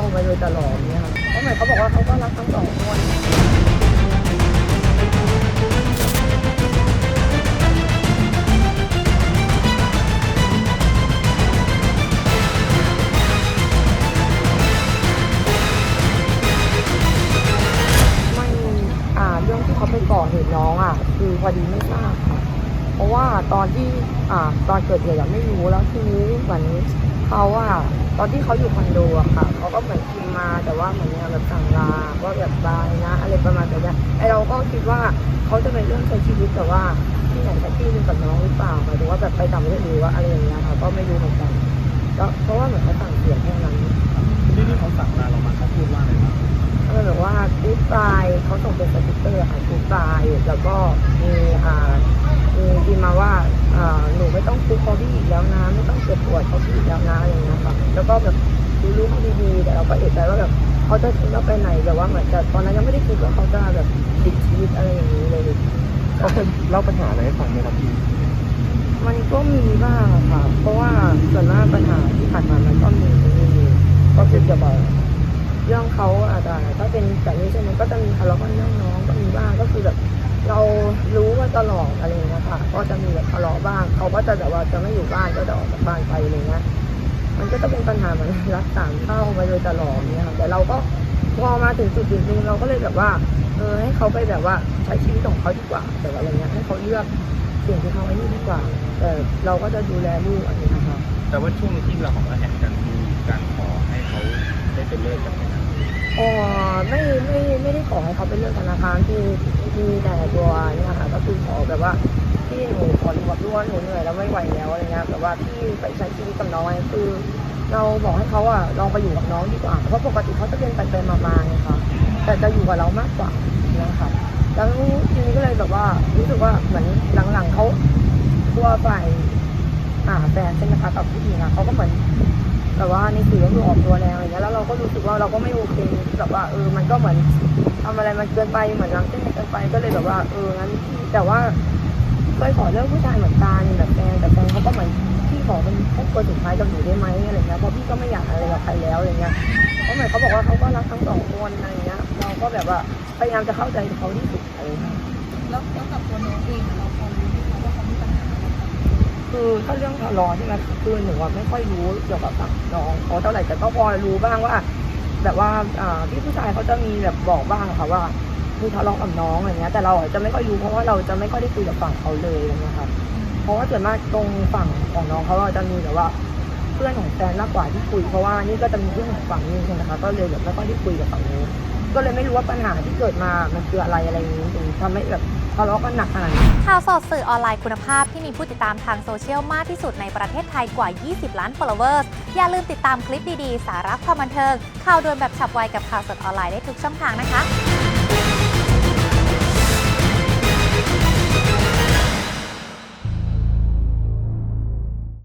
ามาโดยตลอดเนี่ยค่ะเพราะหมือเขาบอกว่าเขาก็รักทั้งสองคนไม่อ่าเรื่องที่เขาไปก่อเหตุน้องอะ คือพอดีไม่ทราบค่ะ เพราะว่าตอนที่อ่าตอนเกิดเหตุอะไม่รู้แล้วทีนี้เหมือนเขาอะตอนที่เขาอยู่คอนโดอะค่ะเขาก็เหมือนพิมพ์มาแต่ว่าเหมือนเนี่ยแบบสั่งลาว่าแบบบายนะ อะไรประมาณแบบเนี้ยไอเราก็คิดว่าเขาจะเป็นเรื่องใช้ชีวิตแต่ว่าที่ไหนสักที่หนึงกับน้องหรือเปล่าหมายถึงว่าแบบไปต่างประเทศหรือว่าอะไรอย่างเงี้ยค่ะก็ไม่รู้เหมือนกันแล้วเพราะว่าเหมือนเขาสั่งเสียแค่นั้นที่ที่เขาสั่งลาเรามาเขาพูดว่าอะไรบ้างก็เลยแบบว่ากู๊ดบายเขาส่งเป็นสติกเกอร์ค่ะกู๊ดบายแล้วก็มีอ่ามี พิมพ์มาว่าหนูไม่ต้องคุกเขาพี่อีกแล้วนะ ไม่ต้องเจ็บปวดเขาพี่อีกแล้วนะอะไรอย่างเงี้ยค่ะแล้วก็แบบดูลูกเขาดีๆแต่เราก็เอกใจว่าแบบเขาจะทิ้งเราไปไหนแต่ว่าเหมือนจะตอนนั้นยังไม่ได้คิดว่าเขาจะแบบติดชีวิตอะไรอย่างนี้เลยเขาเคยเล่าปัญหาอะไรให้ฟังไหมครับพี่มันก็มีบ้างค่ะ เพราะว่าส่วนมากปัญหาที่ผ่านมามันก็มีมีก็คือเกี่ยวกับเรื่องเขาอาจจะถ้าเป็นแบบนี้ใช่ไหมก็จะมีทะเลาะกันเรื่องน้องก็มีบ้างก็คือแบบ เรารู้ว่า ตลอดอะไรเงี้ยค่ะ ก็จะมีแบบทะเลาะบ้าง เขาก็จะแบบว่าจะไม่อยู่บ้านก็จะออกจากบ้านไปอะไรเงี้ย มันก็จะเป็นปัญหาเหมือนรักสามเข้ามาโดยตลอดเนี่ยค่ะแต่เราก็พอมาถึงจุดจุดหนึงเราก็เลยแบบว่าเออให้เขาไปแบบว่าใช้ชีวิตของเขาดีกว่า แต่ว่าอะไรเงี้ยให้เขาเลือกสิ่งที่เขาไอ้นี่ดีกว่า แต่เราก็จะดูแลลูกอันนี้นะคะแต่ว่าช่วงที่เราของระแหงกันมีการขอให้เขาได้เป็นเลิกกันไหมครับ อ๋อไม่ไม่ไม่ได้ขอให้เขาเป็นเรื่องธนาคารที่มีแต่ตัวเนี่ยค่ะก็คือขอแบบว่าที่หนูขอรู้ว่าด้วยหนูเหนื่อยแล้วไม่ไหวแล้วอะไรเงี้ยแบบว่าที่ไปใช้ชีวิตกับน้องคือ เราบอกให้เขาอะลองไปอยู่กับน้องดีกว่าเพราะปกติเขาจะเป็นไปเป็นมาๆไงคะแต่จะอยู่กับเรามากกว่านะคะแล้วทีนี้ก็เลยแบบว่ารู้สึกว่าเหมือนหลังๆเขาตัวฝ่ายอ่าแฟนใช่ไหมคะกับผู้หญิงอะเขาก็เหมือน แบบว่าในสื่อก็คือออกตัวแรงอะไรเงี้ยแล้วเราก็รู้สึกว่าเราก็ไม่โอเคแบบว่าเออมันก็เหมือนทำอะไรมันเกินไปเหมือนล้ำเส้นเกินไปก็เลยแบบว่าเอองั้นแต่ว่าเคยขอเลิกผู้ชายเหมือนกันแบบแฟนแต่แฟนเขาก็เหมือนพี่ขอเป็นครอบครัวสุดท้ายกับหนูได้ไหมอะไรเงี้ยเพราะพี่ก็ไม่อยากอะไรกับใครแล้วอะไรเงี้ยเพราะเหมือนเขาบอกว่าเขาก็รักทั้งสองคนอะไรเงี้ยเราก็แบบว่าพยายามจะเข้าใจเขาที่สุดอะไรเงี้ยแล้วแล้วกับตัวน้องเองเรา คือถ้าเรื่องทะเลาะใช่ไหมคือหนูอะไม่ค่อยรู้เกี่ยวกับฝั่งน้องเขาเท่าไหร่แต่ก็พอรู้บ้างว่าแบบว่าอ่าพี่ผู้ชายเขาจะมีแบบบอกบ้างอะค่ะว่ามีทะเลาะกับน้องอะไรเงี้ยแต่เราอะจะไม่ค่อยรู้เพราะว่าเราจะไม่ค่อยได้คุยกับฝั่งเขาเลยนะไรเงี้ยค่ะเพราะว่าส่วนมากตรงฝั่งของน้องเขาอะจะมีแบบว่า เพื่อนของแฟนมากกว่าที่คุยเพราะว่านี่ก็จะมีเพื่อนของฝั่งนี้ใช่ไหมคะก็เลยแบบไม่ค่อยได้คุยกับฝั่งนี้ก็เลยไม่รู้ว่าปัญหาที่เกิดมามันคืออะไรอะไรนี้ถึงทำให้แบบทะเลาะกันหนักขนาดนี้ข่าวสดสื่อออนไลน์คุณภาพที่มีผู้ติดตามทางโซเชียลมากที่สุดในประเทศไทยกว่า 20 ล้าน followers อย่าลืมติดตามคลิปดีๆ สาระความบันเทิงข่าวด่วนแบบฉับไวกับข่าวสดออนไลน์ได้ทุกช่องทางนะคะ